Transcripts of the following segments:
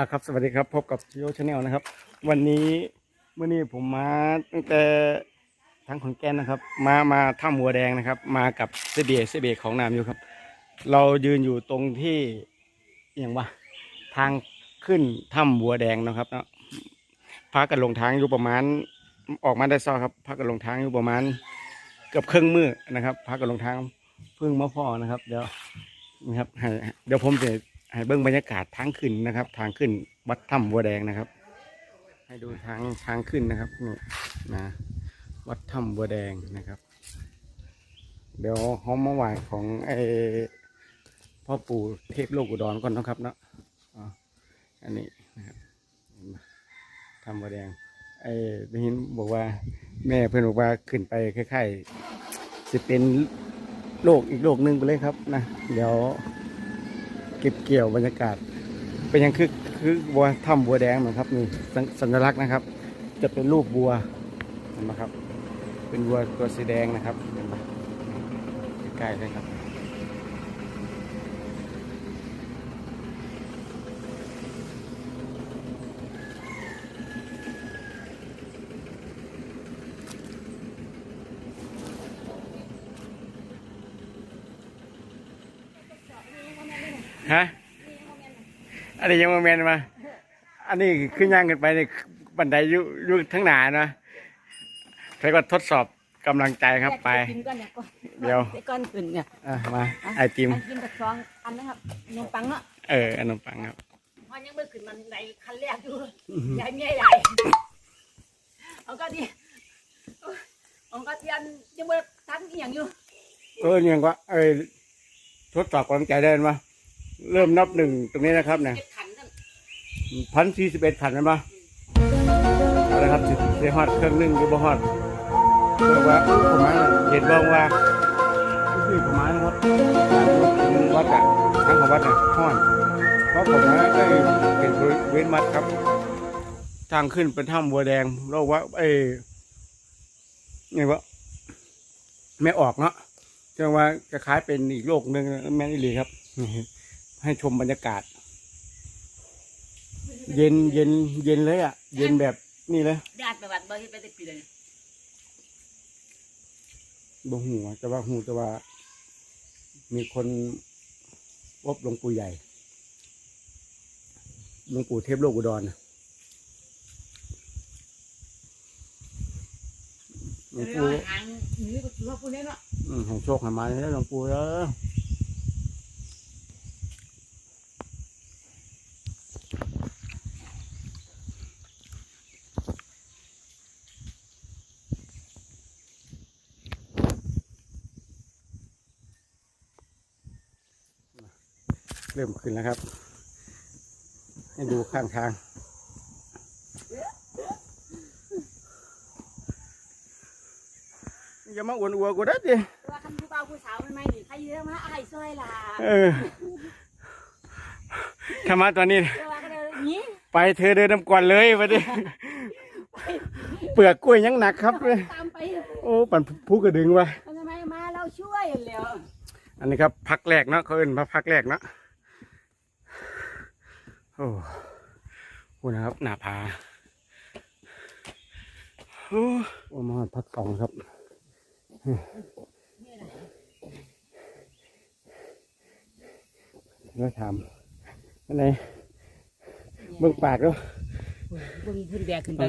อ่าครับสวัสดีครับพบกับชิโอชาแนลนะครับ วันนี้เมื่อนี้ผมมาตั้งแต่ทางขอนแก่นนะครับ มามาถ้ำหัวแดงนะครับ มากับเสเบียเสเบียของนามอยู่ครับ เรายืนอยู่ตรงที่อย่างว่าทางขึ้นถ้ำบัวแดงนะครับเนาะพากันลงทางอยู่ประมาณออกมาได้ซ้อครับพากันลงทางอยู่ประมาณเกือบครึ่งมือนะครับพากันลงทางเพิ่งมาพ่อนะครับ เดี๋ยวนะครับเดี๋ยวผมจะ ให้เบิ้งบรรยากาศทางขึ้นนะครับ ทางขึ้นวัดถ้ำบัวแดงนะครับ ให้ดูทางทางขึ้นนะครับนี่นะวัดถ้ำบัวแดงนะครับ เดี๋ยวห้องมาไหวของไอพ่อปู่เทพโลกอุดรก่อนนะครับเนาะอันนี้นะครับเห็นไหมถ้ำบัวแดงไอ้ได้ยินบอกว่าแม่เพื่อนบอกว่าขึ้นไปคล้ายๆจะเป็นโลกอีกโลกหนึ่งไปเลยครับนะเดี๋ยว เก็บเกี่ยวบรรยากาศ เป็นยังคือคือบัวถ้ำบัวแดงนะครับนี่สัญลักษณ์นะครับ จะเป็นรูปบัวเห็นไหมครับ เป็นบัวตัวสีแดงนะครับเห็นไหมใกล้ๆเลยครับ ฮะ อันนี้ยังมาเมนมา อันนี้ขึ้นย่างกันไปในบันไดอยุยุทั้งหนานะใครก็ทดสอบกำลังใจครับไป กินก่อนเนี่ยก่อนเดี๋ยว ไปก่อนขึ้นเนี่ยอะมาไอติมอันกินกับซองอันนะครับขนมปังเนาะเออขนมปังครับมันยังไม่ขึ้นมันในคันแรกอยู่ใหญ่เมียใหญ่เอาก็ดีเอาก็เทียนยังไม่ทันอหย่างอยู่ เออเนี่ยก็เออทดสอบกำลังใจได้ไหม เริ่มนับหนึ่งตรงนี้นะครับเนี่ยเก็บขันนั่นพันสี่สิบเอ็ดขันนะมาเอาละครับสิเสียฮอดเครื่องนึ่งหรือบ่ฮอดเรียกว่าประมาณนั้นเห็นบ้างว่าคือประมาณนะครับวัดอะทั้งของวัดอะห้อนเพราะผมนะได้เป็นบริเว้นวัดครับ ทางขึ้นเป็นถ้ำบัวแดงเราว่าเอ้ไงวะไม่ออกเนาะจังว่าจะคล้ายเป็นอีกโลกหนึ่งแม่นอีหลีครับนี่ ให้ชมบรรยากาศ เย็นเย็นเย็นเลยอะ เย็นแบบนี่เลยญาติไปวัดบ่เฮ็ดไปแต่ปีเลยบ่หูอะแต่ว่าหูแต่ว่า มีคนวบหลวงปู่ใหญ่หลวงปู่เทพโลกอุดรน่ะหลวงปู่หางนี่ก็ถือว่าพูดเล่นเนาะ อืมให้โชคให้มาเลยนะหลวงปู่เด้อ เริ่มขึ้นแล้วครับ ให้ดูข้างทาง อย่ามาอวนอัวกูได้ดิว่าคันผู้บ่าวผู้สาวมันไม่นี่ใครเยอะมาอ้ายซอยล่ะเออถ้ามาตอนนี้เดี๋ยวว่าก็เลยนี่ไปเธอเดินนำก่อนเลยไปดิเปลือกกล้วยยังหนักครับเลย ตามไปโอ้ปั่นผู้กระดึงวะทำไมมาเราช่วยแล้วอันนี้ครับพักแรกเนาะเขาเอินมาพักแรกเนาะ โอ้โหนะครับ หน้าผาโอ้โอ้มาพักสองครับแล้วถามอะไรเบิ่งปากแล้วเบิ่งขึ้นแบกขึ้นไป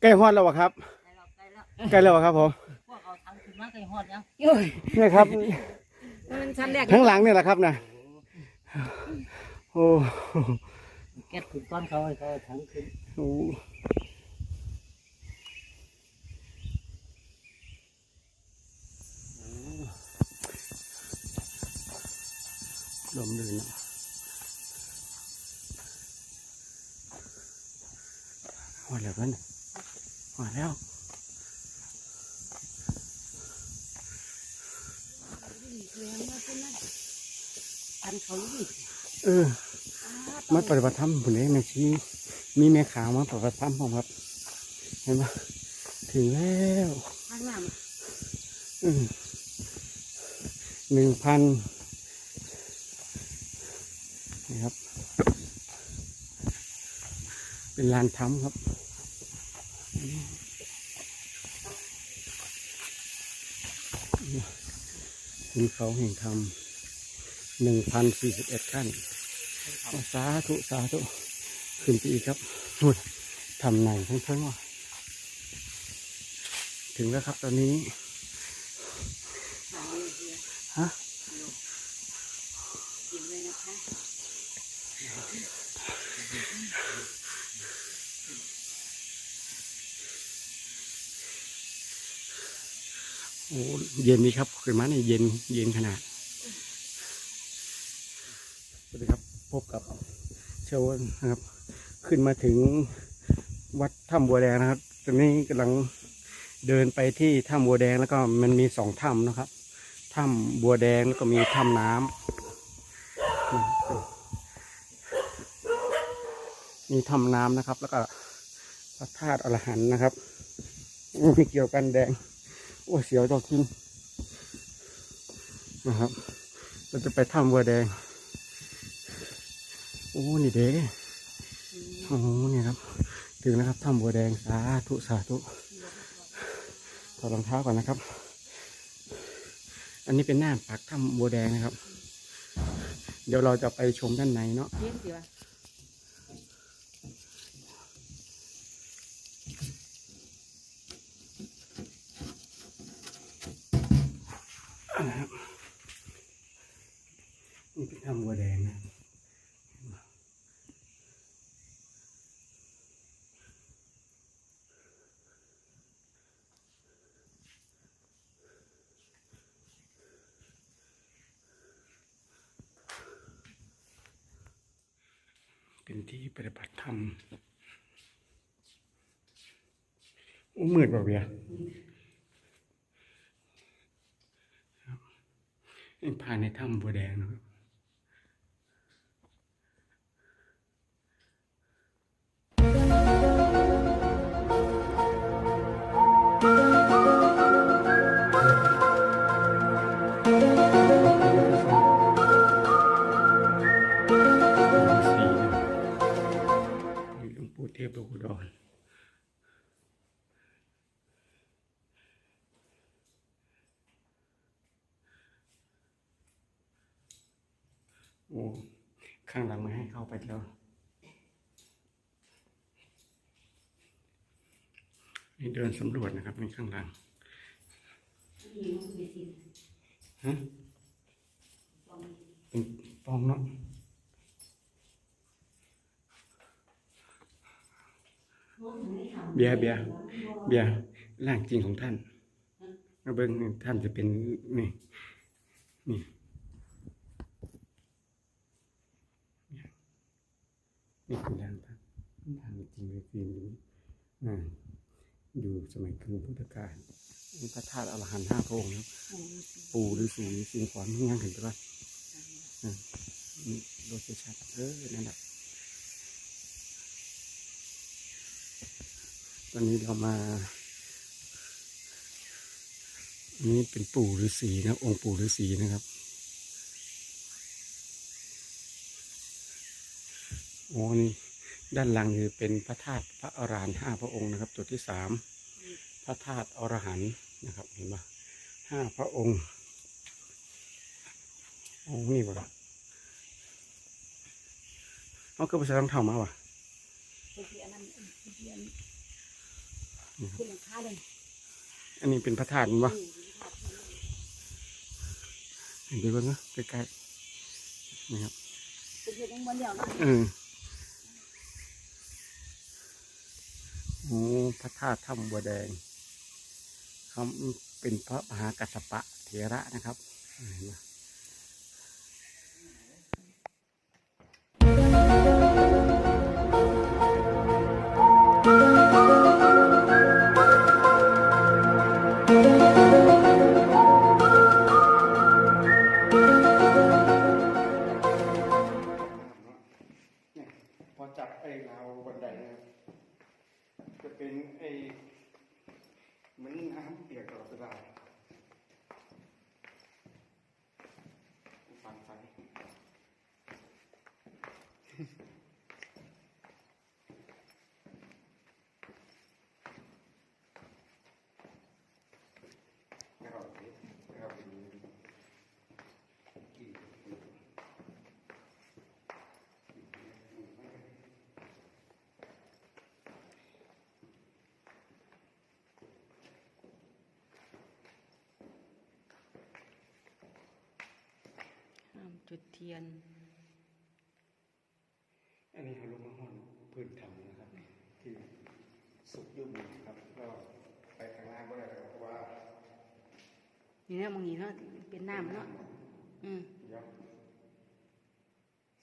ใกล้ฮอดแล้ววะครับใกล้แล้ววะครับผมพวกเอาทางขึ้นมาไกลฮอดแล้วโอ้ยนี่ครับมันชั้นแรกทั้งหลังเนี่ยแหละครับนะ โอ้แกะขึ้นก้อนเขาให้เขาทั้งขึ้นโหลมลื่นะหอดแล้วเพื่อนหอดแล้วอันเขาอยู่ เออ มาปฏิบัติธรรมผมเองในชีมีแม่ขาวมาปฏิบัติธรรมผมครับ เห็นไหมถึงแล้วหนึ่งพันนี่ครับ เป็นลานถ้ำครับคุณเขาแห่งธรรม หนึ่งพันสี่สิบเอ็ดขั้นสาธุสาธุขึ้นไปอีกครับนู่นทำไหนทั้งทั้งว่ะถึงแล้วครับตอนนี้ฮะกินเลยนะคะโอ้เย็นดีครับขึ้นมาเนี่ยเย็นเย็นขนาดสวัสดีครับ พบกับเชาวนะครับ ขึ้นมาถึงวัดถ้ำบัวแดงนะครับ ตอนนี้กำลังเดินไปที่ถ้ำบัวแดงแล้วก็มันมีสองถ้ำนะครับถ้ำบัวแดงแล้วก็มีถ้ำน้ำมีถ้ำน้ำนะครับ แล้วก็พระธาตุอรหันต์นะครับไม่เกี่ยวกันแดง โอ้เสียวจอกินนะครับ เราจะไปถ้ำบัวแดง อ้นี่เด้โอ้เนี่ยครับ ถึงแล้วครับถ้ำบัวแดงสาธุสาธุถอดรองเท้าก่อนนะครับ อันนี้เป็นหน้าปากถ้ำบัวแดงนะครับ เดี๋ยวเราจะไปชมด้านในเนาะนี่เป็นถ้ำบัวแดง ที่ปฏิบัติธรรมโอ้มืดเปล่าเบียร์นี่านในถ้ำบัวแดงนะครับ ข้างหลังไม่ให้เข้าไปแล้วนี่เดินสำรวจนะครับนี่ข้างหลังฮะเป็นฟองเนาะเบียร์เบียร์เบียร์ร่างจริงของท่านมาเบิ้งนี่ท่านจะเป็นนี่นี่ นี่คือร่างท่านร่างจริงเลยคืออยู่อ่อยู่สมัยกรุงพุทธกาลนี่พระธาตุอรหันต์ห้าพระองค์ครับปู่ฤาษีสิงขวัญที่ยงเห็นไปว่านี่รถชัดๆเออนั่นแหละตอนนี้เรามา อันนี้เป็นปู่ฤาษีนะ องค์ปู่ฤาษีนะครับ โอ้นี่ด้านหลังคือเป็นพระธาตุพระอรหันต์ห้าพระองค์นะครับ จุดที่สามพระธาตุอรหันต์นะครับ เห็นปะห้าพระองค์โอ้นี่บ่ล่ะเอาคือภาษาต้องเท่ามาวะเป็นที่อันนั้นเป็นที่อันคุณหลังคาเลยอันนี้เป็นพระธาตุมั้ยวะเดี๋ยวก่อนนะใกล้ๆนี่ครับเป็นที่ยังวันเดียวนะเออโอ้ พระธาตุถ้ำบัวแดงเขาเป็นพระมหากัสสปะเถระนะครับ จุดเทียน อันนี้เขาลงมาห้อนพื้นถ้ำนะครับ ที่สุกอยุ่บนครับก็ไปข้างล่างก็ได้เพราะว่านี่นะมองนี่เนาะเป็นน้ำเนาะอืมเดี๋ยว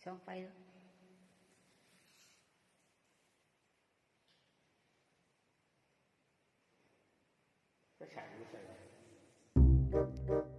ส่องไฟเนาะก็ฉายไม่ใส่หรอก